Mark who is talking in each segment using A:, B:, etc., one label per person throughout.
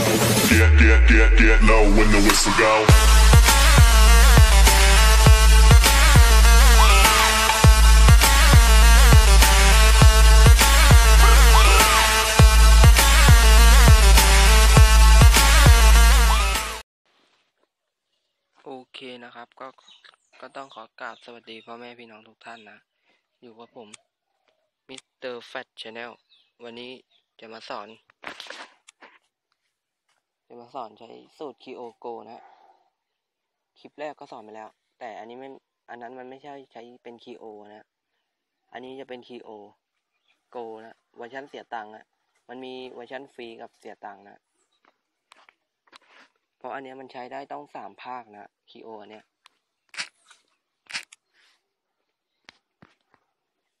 A: Get, get, get, get low when the whistle go.
B: โอเคนะครับก็ก็ต้องขอกราบสวัสดีพ่อแม่พี่น้องทุกท่านนะ อยู่กับผมมิสเตอร์แฟตชแนลวันนี้จะมาสอน จะมาสอนใช้สูตร Kio Go นะ คลิปแรกก็สอนไปแล้ว แต่อันนี้มันอันนั้นมันไม่ใช่ใช้เป็น Kio นะ อันนี้จะเป็น Kio Go นะเวอร์ชันเสียตังค์อะมันมีเวอร์ชันฟรีกับเสียตังค์นะ เพราะอันเนี้ยมันใช้ได้ต้องสามภาคนะคีโอเนี้ย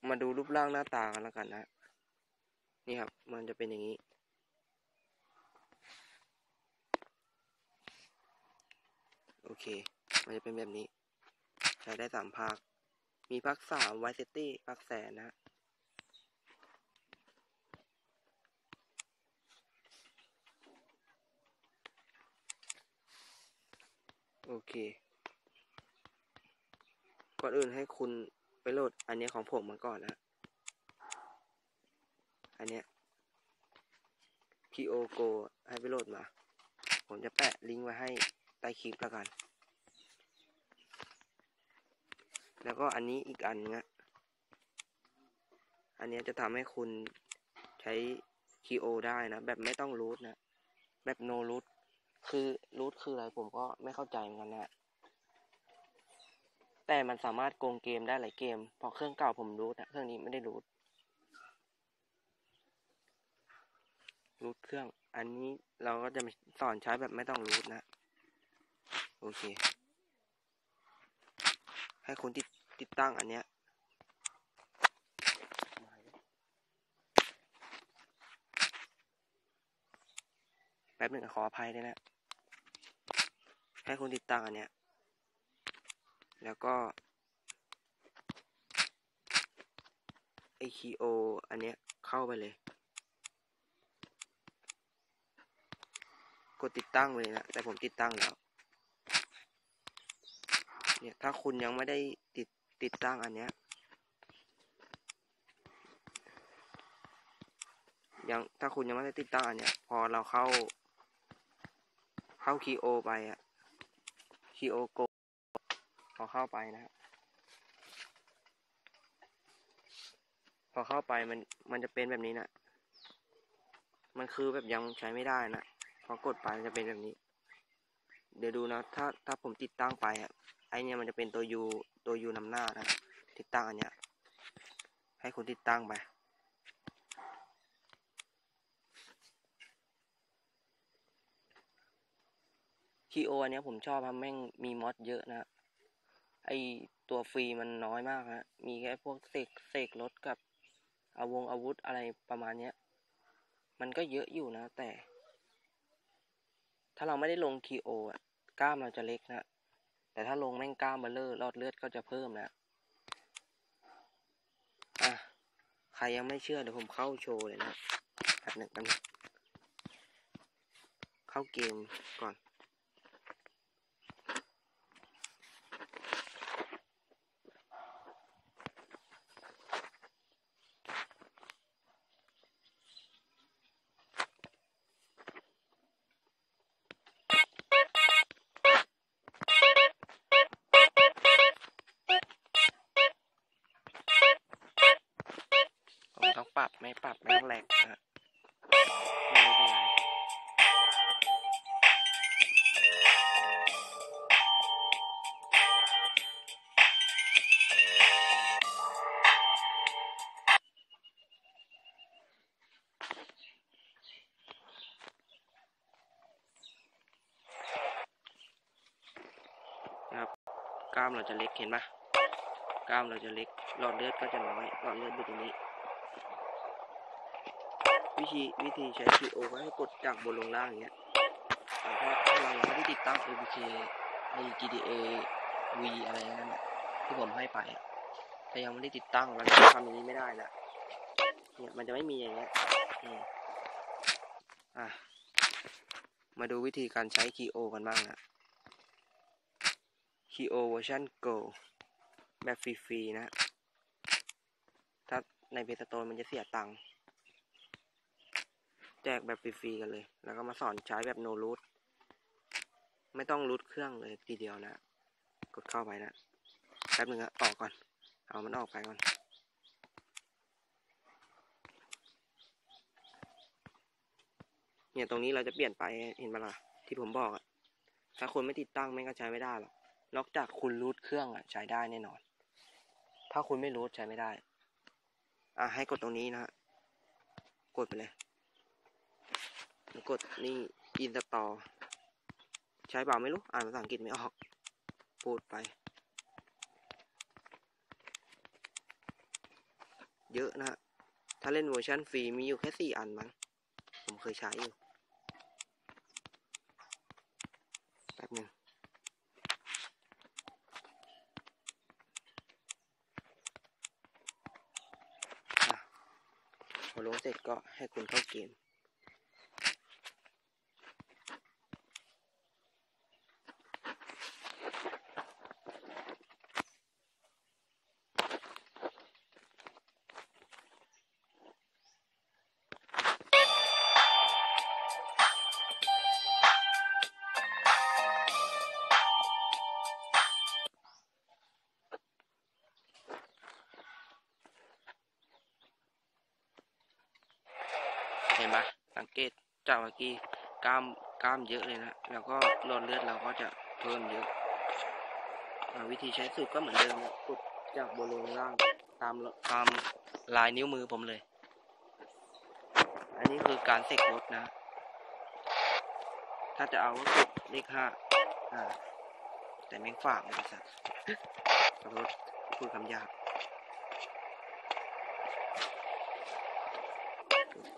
B: มาดูรูปร่างหน้าตากันแล้วกันนะ นี่ครับ มันจะเป็นอย่างนี้ โอเค มันจะเป็นแบบนี้ ใช้ได้สามภาค มีภาคสามไวซิตี้ภาคแสนนะโอเค ก่อนอื่นให้คุณไปโหลดอันนี้ของผมมาก่อนนะ อันเนี้ย Kio Go ให้ไปโหลดมา ผมจะแปะลิงก์ไว้ให้ ใต้คลิปแล้วกัน แล้วก็อันนี้อีกอันนะอันเนี้ยจะทำให้คุณใช้ Kio ได้นะ แบบไม่ต้องรูทนะ แบบ no root คือรูทคืออะไรผมก็ไม่เข้าใจเหมือนกันนะแต่มันสามารถโกงเกมได้หลายเกมพราะเครื่องเก่าผมรูทนะเครื่องนี้ไม่ได้รูทรูทเครื่อง อันนี้เราก็จะสอนใช้แบบไม่ต้องรูทนะ โอเค ให้คุณติดติดตั้งอันเนี้ยแป๊บหนึ่งขออภัยด้วยนะ ให้คุณติดตั้งอันเนี้ย แล้วก็ไอคีโออันเนี้ยเข้าไปเลย กดติดตั้งไปเลยนะ แต่ผมติดตั้งแล้ว เนี่ย ถ้าคุณยังไม่ได้ติดติดตั้งอันเนี้ย ยังถ้าคุณยังไม่ได้ติดตั้งอันเนี้ย พอเราเข้า เข้าคีโอไปอะคีโอโกพอเข้าไปนะฮะพอเข้าไปมันมันจะเป็นแบบนี้นะ มันคือแบบยังใช้ไม่ได้นะ พอกดไปมันจะเป็นแบบนี้ เดี๋ยวดูนะ ถ้าถ้าผมติดตั้งไปอะ ไอเนี่ยมันจะเป็นตัวยูตัวยูนำหน้านะ ติดตั้งอันเนี้ย ให้คุณติดตั้งไป คีโออันเนี้ยผมชอบครับแม่งมีมอดเยอะนะ ไอตัวฟรีมันน้อยมากฮะมีแค่พวกเสกเสกรถกับอาวงอาวุธอะไรประมาณเนี้ย มันก็เยอะอยู่นะแต่ ถ้าเราไม่ได้ลงคีโออะ กล้ามเราจะเล็กนะ แต่ถ้าลงแม่งกล้ามเบลเลอร์รอดเลือดก็จะเพิ่มนะอะใครยังไม่เชื่อเดี๋ยวผมเข้าโชว์เลยนะแป๊บหนึ่งแป๊บนึงเข้าเกมก่อน ต้องปรับไม่ปรับแม่งแหลกนะฮะไม่เป็นไรนะครับกล้ามเราจะเล็กเห็นปะกล้ามเราจะเล็กหลอดเลือดก็จะน้อยหลอดเลือดอยู่ตรงนี้ วิธีวิธีใช้ PO ก็ให้กดจากบนลงล่างอย่างเงี้ยแต่ถ้าเรายังไม่ได้ติดตั้ง APK ใน GTA V อะไรนั่นแหละที่ผมให้ไปอะถ้ายังไม่ได้ติดตั้งเราจะทำอย่างนี้ไม่ได้นะเนี่ยมันจะไม่มีอย่างเงี้ยอะมาดูวิธีการใช้ Keo กันบ้างนะ Keo version Go แบบฟรีๆนะ ถ้าในเพจสโตนมันจะเสียตังค์ แจกแบบฟรีๆกันเลย แล้วก็มาสอนใช้แบบ no root ไม่ต้องรูทเครื่องเลยทีเดียวนะ กดเข้าไปนะแป๊บนึงอะออกก่อน เอามันออกไปก่อน เนี่ยตรงนี้เราจะเปลี่ยนไปเห็นปะล่ะที่ผมบอกอะถ้าคนไม่ติดตั้งแม่ก็ใช้ไม่ได้หรอก นอกจากคุณรูทเครื่องอะใช้ได้แน่นอน ถ้าคุณไม่รูทใช้ไม่ได้ อะให้กดตรงนี้นะฮะกดไปเลย กดนี่อินสตอใช้เปล่าไม่รู้ อ่านภาษาอังกฤษไม่ออก พูดไป เยอะนะฮะถ้าเล่นเวอร์ชันฟรีมีอยู่แค่สี่อันมั้ง ผมเคยใช้อยู่ แป๊บนึงพอลงเสร็จก็ให้คุณเข้าเกม สังเกตจากเมื่อกี้กล้ามกล้ามเยอะเลยนะ แล้วก็หลอดเลือดเราก็จะเพิ่มเยอะวิธีใช้สูตรก็เหมือนเดิมนะกดจากบนลงล่างตามตามลายนิ้วมือผมเลย อันนี้คือการเสกรถนะ ถ้าจะเอาก็กดเลขห้าอ่า แต่แม่งฝากไอ้สัสขอโทษพูดคำยาบ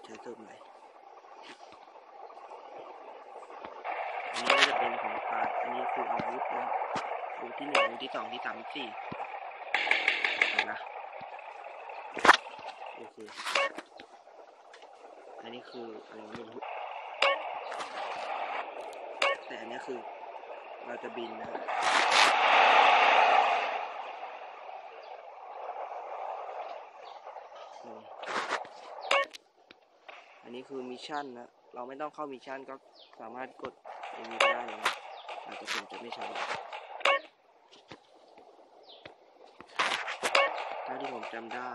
B: ใช้สูตรใหมอันนี้ก็จะ อันนี้คืออาวุธนะอาวุธที่หนึ่งอาวุธที่สองที่สามที่สี่นะโอเคอันนี้คืออะไรไม่รู้แต่อันนี้คือเราจะบินนะอันนี้คือมิชชั่นนะ เราไม่ต้องเข้ามิชชั่นก็สามารถกดอย่างนี้ได้เลยนะ อาจจะผมจะไม่ใช้เท่าที่ผมจำได้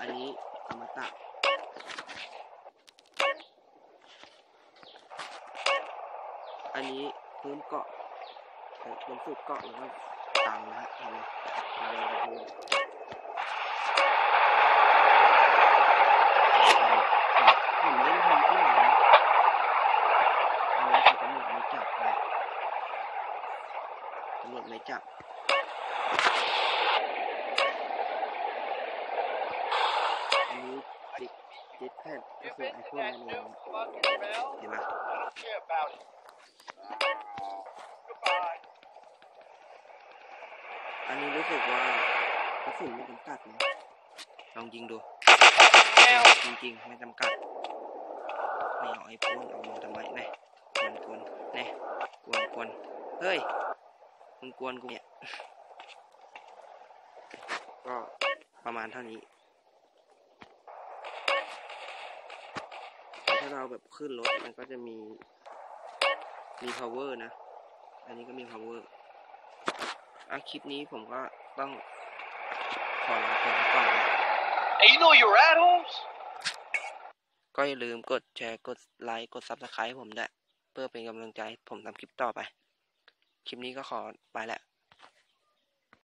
B: อันนี้อมตะอันนี้พื้นเกาะเอ่อบนสุดเกาะแล้วก็ตังนะฮะเห็นไหมตังบนพื้มเล่นทำที่ไหนนะอันนี้คือตำรวจไม่จับนะตำรวจไม่จับ อันนี้จิกจิกแพดก็คือไอโฟนนั่น เองเห็นไหมอันนี้รู้สึกว่ากระสุนไม่จำกัดนะลองยิงดู จริงๆ ไม่จำกัด ไม่เอาไอ้พ่นเอามาทำไมแน่กวนกวนแน่กวนกวนเฮ้ย มึงกวนกูเนี่ย ก็ประมาณเท่านี้แต่ถ้าเราแบบขึ้นรถมันก็จะมี มี power นะ อันนี้ก็มี power อะคลิปนี้ผมก็ต้องขอลาไปก่อนนะ
C: Hey, you know your assholes?
B: ก็อย่าลืมกดแชร์ กดไลค์ กด Subscribe ให้ผมด้วยเพื่อเป็นกำลังใจให้ผมทำคลิปต่อไป คลิปนี้ก็ขอไปแล้ว